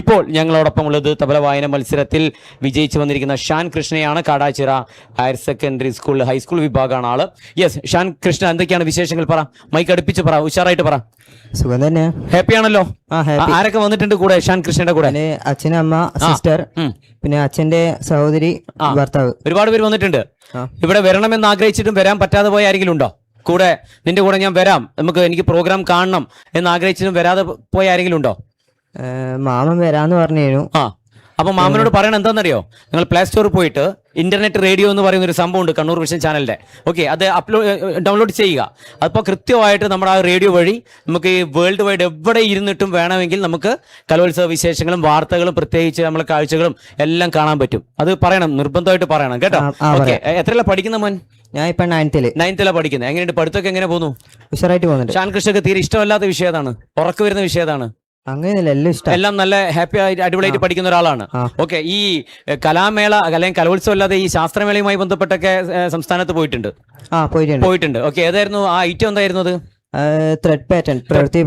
ഇപ്പോൾ ഞങ്ങളോടൊപ്പം ഉള്ളത് തബല വായന മത്സരത്തിൽ വിജയിച്ചു വന്നിരിക്കുന്ന Shan കൃഷ്ണയാണ് Kadachira higher secondary school high school വിഭാഗമാണ് ആൾ. യെസ് ഷാൻ കൃഷ്ണ എന്തൊക്കെയാണ് വിശേഷങ്ങൾ? പറ മൈക്ക് അടുപ്പിച്ച് പറ ഉഷാറായിട്ട് പറ. സുഖം തന്നെ. ഹാപ്പി ആണല്ലോ. ആരൊക്കെ വന്നിട്ടുണ്ട് കൂടെ ഷാൻ കൃഷ്ണയുടെ കൂടെ? അച്ഛൻ അമ്മ സിസ്റ്റർ പിന്നെ അച്ഛന്റെ സഹോദരി ഭർത്താവ്. ഒരുപാട് പേര് വന്നിട്ടുണ്ട്. ഇവിടെ വരണമെന്ന് ആഗ്രഹിച്ചിട്ടും വരാൻ പറ്റാതെ പോയ ആരെങ്കിലും ഉണ്ടോ? കൂടെ നിന്റെ കൂടെ ഞാൻ വരാം. നമുക്ക് എനിക്ക് പ്രോഗ്രാം കാണണം എന്ന് ആഗ്രഹിച്ചിട്ടും വരാതെ പോയ ആരെങ്കിലും ഉണ്ടോ? മാമൻ വരാന്ന് പറഞ്ഞു ആ അപ്പൊ മാമനോട് പറയണം എന്താണെന്നറിയോ നിങ്ങൾ പ്ലേ സ്റ്റോറിൽ പോയിട്ട് ഇന്റർനെറ്റ് റേഡിയോ എന്ന് പറയുന്ന ഒരു സംഭവം ഉണ്ട് കണ്ണൂർ വിഷൻ ചാനലിന്റെ ഓക്കെ അത് അപ്ലോഡ് ഡൗൺലോഡ് ചെയ്യുക. അപ്പോൾ കൃത്യമായിട്ട് നമ്മുടെ ആ റേഡിയോ വഴി നമുക്ക് ഈ വേൾഡ് വൈഡ് എവിടെ ഇരുന്നിട്ടും വേണമെങ്കിൽ നമുക്ക് കലോത്സവ വിശേഷങ്ങളും വാർത്തകളും പ്രത്യേകിച്ച് നമ്മളെ കാഴ്ചകളും എല്ലാം കാണാൻ പറ്റും. അത് പറയണം നിർബന്ധമായിട്ട് പറയണം കേട്ടോ? ഓക്കെ എത്രയല്ല പഠിക്കുന്ന മോൻ? ഞാൻ ഇപ്പൊ നയൻത്തിൽ നയൻത്തിലാ പഠിക്കുന്നത് എങ്ങനെയുണ്ട്? പഠിത്തമൊക്കെ എങ്ങനെ പോകുന്നു? ഉഷാറായിട്ട് പോകുന്നുണ്ട്. ഷാൻ കൃഷ്ണക്ക് തീരെ ഇഷ്ടമല്ലാത്ത വിഷയതാണ് ഉറക്കു വരുന്ന വിഷയം ഏതാണ്? അങ്ങനെയല്ല എല്ലാം ഇഷ്ടം. എല്ലാം നല്ല ഹാപ്പി ആയിട്ട് അടിപൊളിയായിട്ട് പഠിക്കുന്ന ഒരാളാണ്. ഓക്കെ ഈ കലാമേള അല്ലെങ്കിൽ കലോത്സവം അല്ലാതെ ഈ ശാസ്ത്രമേളയുമായി ബന്ധപ്പെട്ടൊക്കെ സംസ്ഥാനത്ത് പോയിട്ടുണ്ട്. ആ പോയിട്ടുണ്ട്. പോയിട്ടുണ്ട്. ഓക്കെ ഏതായിരുന്നു ആ ഐറ്റം എന്തായിരുന്നു അത്? ത്രെഡ് പാറ്റേൺ പ്രവൃത്തി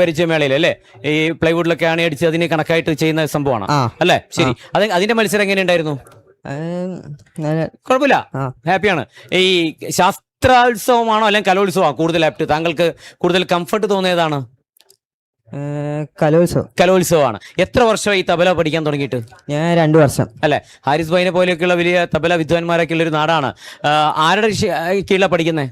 പരിചയമേളയിൽ അല്ലേ? ഈ പ്ലൈവുഡിലൊക്കെ ആണ് അടിച്ച് അതിന് കണക്കായിട്ട് ചെയ്യുന്ന സംഭവമാണ്. അല്ലേ? ശരി. അത് അതിന്റെ മത്സരം എങ്ങനെ ഉണ്ടായിരുന്നു? കുഴപ്പമില്ല. ഹാപ്പിയാണ്. ഈ ശാസ്ത്രോത്സവമാണോ അല്ലെങ്കിൽ കലോത്സവമാണോ കൂടുതൽ ആപ്റ്റ് താങ്കൾക്ക് കൂടുതൽ കംഫർട്ട് തോന്നിയതാണ്? കലോത്സവം. കലോത്സവമാണ്. എത്ര വർഷമായി തബല പഠിക്കാൻ തുടങ്ങിയിട്ട്? ഞാൻ രണ്ടു വർഷം. അല്ലെ? ഹാരിസ് ഭൈനെ പോലെയൊക്കെയുള്ള വലിയ തബല വിദ്വാൻമാരൊക്കെ ഉള്ള ഒരു നാടാണ്. ആരുടെ കീഴിലാണ് പഠിക്കുന്നത്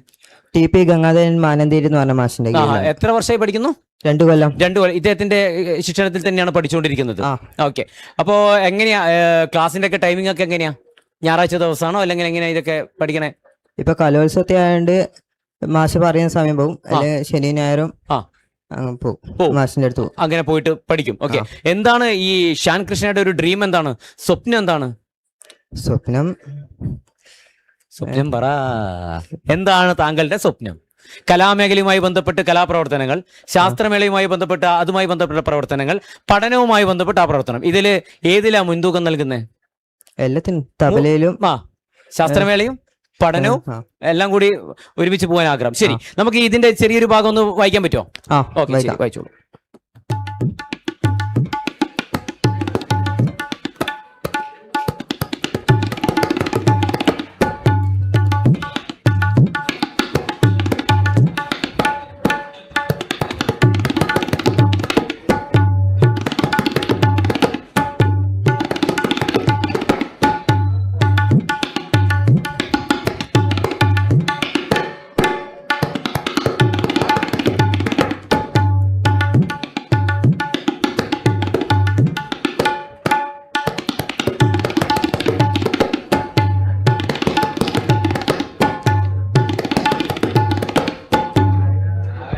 ടി പി ഗംഗാധരൻ മാനന്തേരി എന്ന് പറഞ്ഞ മാഷിന്റെ. എത്ര വർഷമായി പഠിക്കുന്നു? രണ്ടു കൊല്ലം. രണ്ടു കൊല്ലം. ഇദ്ദേഹത്തിന്റെ ശിക്ഷണത്തിൽ തന്നെയാണ് പഠിച്ചുകൊണ്ടിരിക്കുന്നത്. ഓക്കെ. അപ്പോ എങ്ങനെയാ ക്ലാസിന്റെ ഒക്കെ ടൈമിംഗ് ഒക്കെ എങ്ങനെയാ? ഞായറാഴ്ച ദിവസമാണോ? അല്ലെങ്കിൽ എങ്ങനെയാ ഇതൊക്കെ പഠിക്കണേ? ഇപ്പൊ കലോത്സവത്തെ ആയതുകൊണ്ട് മാഷ് പറയുന്ന സമയം പോകും. ശനി ഞായറും. മാഷിന്റെ അടുത്ത് അങ്ങനെ പോയിട്ട് പഠിക്കും. ഓക്കെ. എന്താണ് ഈ ഷാൻ കൃഷ്ണയുടെ ഒരു ഡ്രീം എന്താണ്? സ്വപ്നം എന്താണ്? സ്വപ്നം? സ്വപ്നം പറ. എന്താണ് താങ്കളുടെ സ്വപ്നം? കലാമേഖലയുമായി ബന്ധപ്പെട്ട് കലാപ്രവർത്തനങ്ങൾ ശാസ്ത്രമേളയുമായി ബന്ധപ്പെട്ട അതുമായി ബന്ധപ്പെട്ട പ്രവർത്തനങ്ങൾ പഠനവുമായി ബന്ധപ്പെട്ട ആ പ്രവർത്തനം. ഇതിൽ ഏതിലാ മുൻതൂക്കം നൽകുന്നത് എല്ലാത്തിനും തബലയിലും ആ. ശാസ്ത്രമേളയും പഠനവും എല്ലാം കൂടി ഒരുമിച്ച് പോകാൻ ആഗ്രഹം. ശരി നമുക്ക് ഇതിന്റെ ചെറിയൊരു ഭാഗം ഒന്ന് വായിക്കാൻ പറ്റുമോ? ആ ഓക്കെ വായിച്ചോളൂ.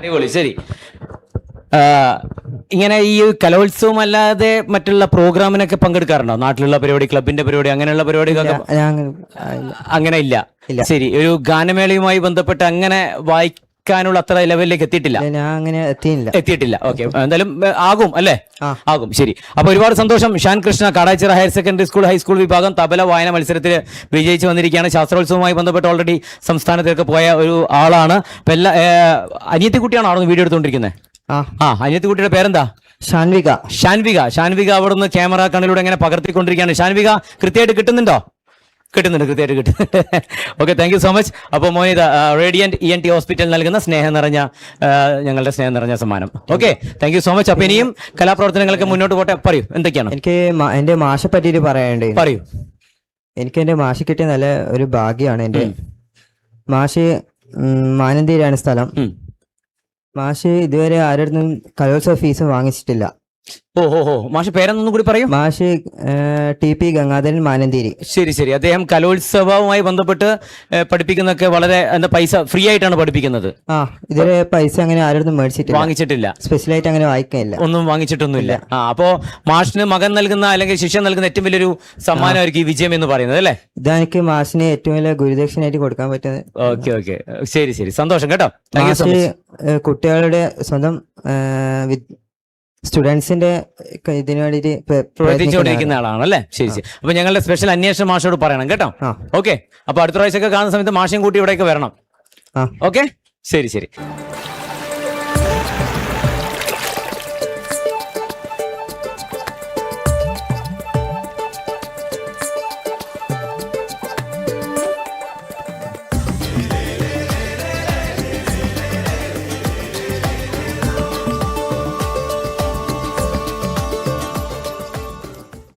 അടിപൊളി ശരി. ഇങ്ങനെ ഈ കലോത്സവം അല്ലാതെ മറ്റുള്ള പ്രോഗ്രാമിനൊക്കെ പങ്കെടുക്കാറുണ്ടോ? നാട്ടിലുള്ള പരിപാടി ക്ലബിന്റെ പരിപാടി അങ്ങനെയുള്ള പരിപാടികളൊക്കെ അങ്ങനെ- ഇല്ല. ശരി ഒരു ഗാനമേളയുമായി ബന്ധപ്പെട്ട് അങ്ങനെ വായിക്കാനുള്ള അത്ര ലെവലിലേക്ക് എത്തിയിട്ടില്ല. ഞാൻ അങ്ങനെ എത്തിയില്ല. എത്തിയിട്ടില്ല. ഓക്കെ എന്തായാലും ആകും അല്ലേ? ആകും ശരി. അപ്പൊ ഒരുപാട് സന്തോഷം. Shan Krishna Kadachira higher secondary school high school വിഭാഗം തബല വായന മത്സരത്തിൽ വിജയിച്ചു വന്നിരിക്കുകയാണ്. ശാസ്ത്രോത്സവവുമായി ബന്ധപ്പെട്ട് ഓൾറെഡി സംസ്ഥാനത്തേക്ക് പോയ ഒരു ആളാണ്. എല്ലാ അനിയത്തിക്കുട്ടിയാണോ അവിടെ വീഡിയോ എടുത്തുകൊണ്ടിരിക്കുന്നത് ആ. ആ അനിയത്തിക്കുട്ടിയുടെ പേരെന്താ? ഷാൻവിക. ഷാൻവിക. ഷാൻവിക അവിടുന്ന് ക്യാമറ കണ്ണിലൂടെ ഇങ്ങനെ പകർത്തിക്കൊണ്ടിരിക്കുകയാണ്. ഷാൻവിക കൃത്യമായിട്ട് കിട്ടുന്നുണ്ടോ? കിട്ടുന്നുണ്ട് കൃത്യമായിട്ട് കിട്ടുന്നുണ്ട് okay thank you so much അപ്പോൾ Monitha radiant E N T hospital നൽകുന്ന സ്നേഹം നിറഞ്ഞ ഞങ്ങളുടെ സ്നേഹം നിറഞ്ഞ സമ്മാനം. Okay thank you so much അപ്പോൾ ഇനിയും കലാപ്രവർത്തനങ്ങളൊക്കെ മുന്നോട്ട് പോട്ടെ. പറയൂ എന്തൊക്കെയാണ്? എനിക്ക് എന്റെ മാഷെ പറ്റിയിട്ട് പറയാനുണ്ട്. പറയൂ. എനിക്ക് എന്റെ മാഷ് കിട്ടിയ നല്ല ഒരു ഭാഗ്യമാണ് എന്റെ മാഷ് മാനന്തീരാണ് സ്ഥലം. മാഷ് ഇതുവരെ ആരുടെ കലോത്സവ ഫീസ് വാങ്ങിച്ചിട്ടില്ല. ഓ ഹോ ഹോ മാഷ് പേരെന്നൊന്നും കൂടി പറയും. മാഷ് ടി പി ഗംഗാധരൻ മാനന്തേരി. ശരി ശരി. അദ്ദേഹം കലോത്സവവുമായി ബന്ധപ്പെട്ട് പഠിപ്പിക്കുന്നൊക്കെ വളരെ എന്താ പൈസ ഫ്രീ ആയിട്ടാണ് പഠിപ്പിക്കുന്നത്. ആ ഇതുവരെ പൈസ അങ്ങനെ ആരുടെ വാങ്ങിച്ചിട്ടില്ല വാങ്ങിച്ചിട്ടില്ല. സ്പെഷ്യലായിട്ട് അങ്ങനെ വായിക്കാനില്ല ഒന്നും വാങ്ങിച്ചിട്ടൊന്നുമില്ല. ആ അപ്പോ മാഷിന് മകൻ നൽകുന്ന അല്ലെങ്കിൽ ശിഷ്യൻ നൽകുന്ന ഏറ്റവും വലിയൊരു സമ്മാനമായിരിക്കും ഈ വിജയം എന്ന് പറയുന്നത് അല്ലേ? ഇതെനിക്ക് മാഷിന് ഏറ്റവും വലിയ ഗുരുദക്ഷിണയായിട്ട് കൊടുക്കാൻ പറ്റുന്നത്. Okay okay. ശരി ശരി. സന്തോഷം കേട്ടോ. കുട്ടികളുടെ സ്വന്തം സ്റ്റുഡൻസിന്റെ ഇതിനു വേണ്ടിയിട്ട് പ്രവർത്തിച്ചുകൊണ്ടിരിക്കുന്ന ആളാണ്. അല്ലേ ശരി ശരി. അപ്പൊ ഞങ്ങളുടെ സ്പെഷ്യൽ അന്വേഷണം മാഷോട് പറയണം കേട്ടോ? ഓക്കെ. അപ്പൊ അടുത്ത പ്രാവശ്യമൊക്കെ കാണുന്ന സമയത്ത് മാഷയും കൂട്ടി ഇവിടേക്ക് വരണം. ഓക്കെ? ശരി ശരി.